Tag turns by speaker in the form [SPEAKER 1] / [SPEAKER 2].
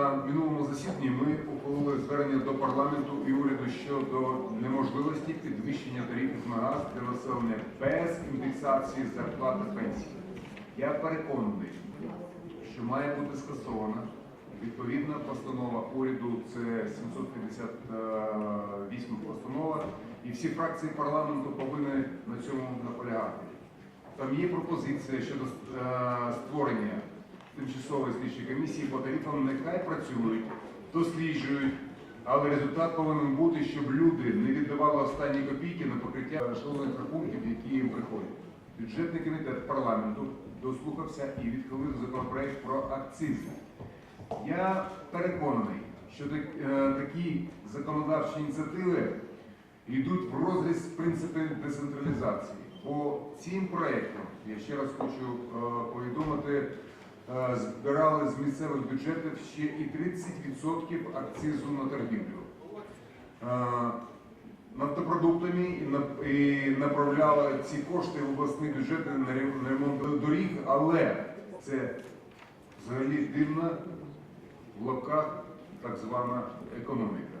[SPEAKER 1] На минулому засіданні ми ухвалили звернення до парламенту і уряду щодо неможливості підвищення тарифів на газ для населення без індексації зарплат та пенсій. Я переконаний, що має бути скасована відповідна постанова уряду, це 758 постанова, і всі фракції парламенту повинні на цьому наполягати. Там є пропозиція щодо е, створення тимчасової слідчої комісії по тарифам нехай працюють, досліджують, але результат повинен бути, щоб люди не віддавали останні копійки на покриття шалених рахунків, які їм приходять. Бюджетний комітет парламенту дослухався і відхилив законопроект про акцизи. Я переконаний, що е, такі законодавчі ініціативи йдуть в розріз принципів децентралізації. По цим проектам, я ще раз хочу е, повідомити, збирали з місцевих бюджетів ще і 30% акцизу на торгівлю. Е, Нафтопродуктами і направляли ці кошти в обласні бюджети на ремонт доріг, але це взагалі дивна в лапках так звана економіка.